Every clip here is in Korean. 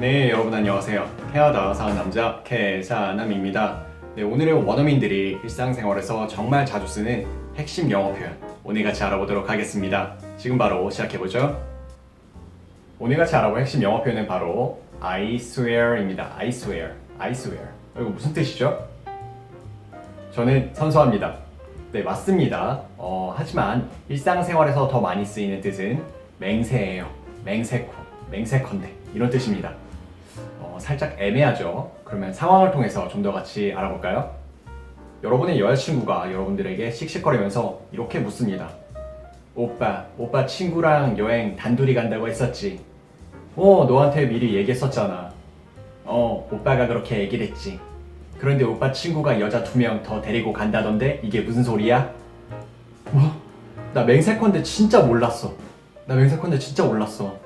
네, 여러분 안녕하세요. 캐나다 사는 남자 캐사남입니다. 네, 오늘은 원어민들이 일상생활에서 정말 자주 쓰는 핵심 영어 표현 오늘 같이 알아보도록 하겠습니다. 지금 바로 시작해보죠. 오늘 같이 알아볼 핵심 영어 표현은 바로 I swear입니다. I swear, I swear. 어, 이거 무슨 뜻이죠? 저는 선서합니다. 네, 맞습니다. 어, 하지만 일상생활에서 더 많이 쓰이는 뜻은 맹세예요. 맹세코, 맹세컨대 이런 뜻입니다. 어, 살짝 애매하죠. 그러면 상황을 통해서 좀 더 같이 알아볼까요? 여러분의 여자친구가 여러분들에게 씩씩거리면서 이렇게 묻습니다. 오빠, 오빠 친구랑 여행 단둘이 간다고 했었지. 어, 너한테 미리 얘기했었잖아. 어, 오빠가 그렇게 얘기를 했지. 그런데 오빠 친구가 여자 두 명 더 데리고 간다던데 이게 무슨 소리야? 뭐? 나 맹세컨대 진짜 몰랐어. 나 맹세컨대 진짜 몰랐어.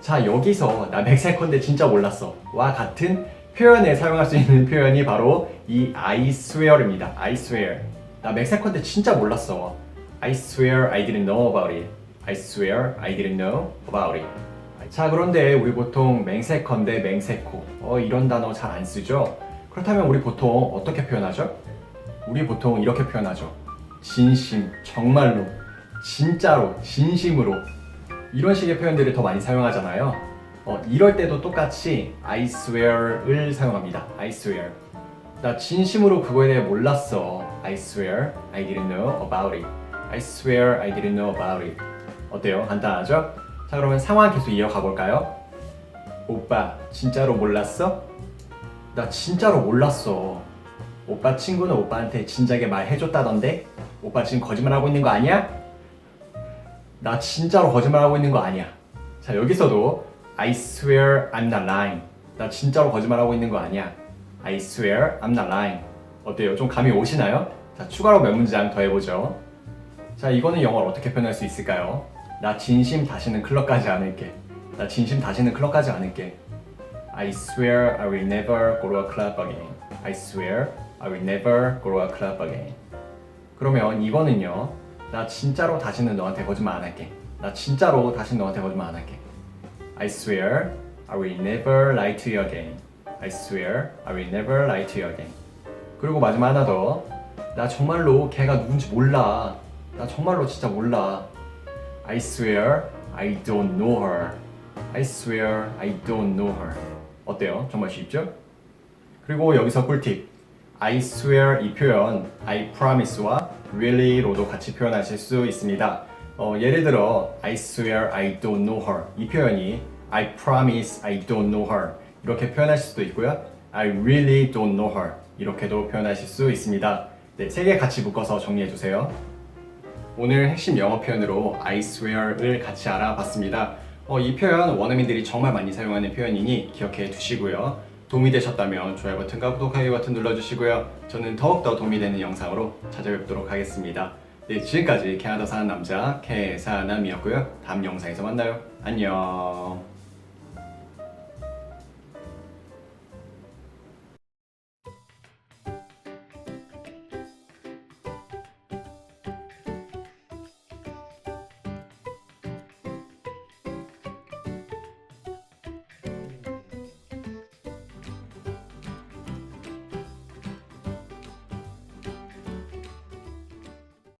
자 여기서 나 맹세컨대 진짜 몰랐어. 와 같은 표현에 사용할 수 있는 표현이 바로 이 I swear입니다. I swear. 나 맹세컨대 진짜 몰랐어. I swear I didn't know about it. I swear I didn't know about it. 자 그런데 우리 보통 맹세컨대 맹세코 어, 이런 단어 잘 안 쓰죠? 그렇다면 우리 보통 어떻게 표현하죠? 우리 보통 이렇게 표현하죠. 진심, 정말로, 진짜로, 진심으로 이런 식의 표현들을 더 많이 사용하잖아요. 어, 이럴 때도 똑같이 I swear을 사용합니다. I swear. 나 진심으로 그거에 대해 몰랐어. I swear I didn't know about it. I swear I didn't know about it. 어때요? 간단하죠? 자 그러면 상황 계속 이어가 볼까요? 오빠 진짜로 몰랐어? 나 진짜로 몰랐어. 오빠 친구는 오빠한테 진작에 말해줬다던데? 오빠 지금 거짓말하고 있는 거 아니야? 나 진짜로 거짓말하고 있는 거 아니야. 자 여기서도 I swear I'm not lying. 나 진짜로 거짓말하고 있는 거 아니야. I swear I'm not lying. 어때요? 좀 감이 오시나요? 자 추가로 몇 문장 더 해보죠. 자 이거는 영어로 어떻게 표현할 수 있을까요? 나 진심 다시는 클럽 가지 않을게. 나 진심 다시는 클럽 가지 않을게. I swear I will never go to a club again. I swear I will never go to a club again. 그러면 이거는요. 나 진짜로 다시는 너한테 거짓말 안 할게. 나 진짜로 다시는 너한테 거짓말 안 할게. I swear I will never lie to you again. I swear I will never lie to you again. 그리고 마지막 하나 더. 나 정말로 걔가 누군지 몰라. 나 정말로 진짜 몰라. I swear I don't know her. I swear I don't know her. 어때요? 정말 쉽죠? 그리고 여기서 꿀팁. I swear 이 표현 I promise와 really로도 같이 표현하실 수 있습니다. 어, 예를 들어 I swear I don't know her 이 표현이 I promise I don't know her 이렇게 표현하실 수도 있고요. I really don't know her 이렇게도 표현하실 수 있습니다. 네, 세 개 같이 묶어서 정리해 주세요. 오늘 핵심 영어 표현으로 I swear을 같이 알아봤습니다. 어, 이 표현 원어민들이 정말 많이 사용하는 표현이니 기억해 두시고요. 도움이 되셨다면 좋아요 버튼과 구독하기 버튼 눌러주시고요. 저는 더욱더 도움이 되는 영상으로 찾아뵙도록 하겠습니다. 네, 지금까지 캐나다 사는 남자 캐사남이었고요. 다음 영상에서 만나요. 안녕.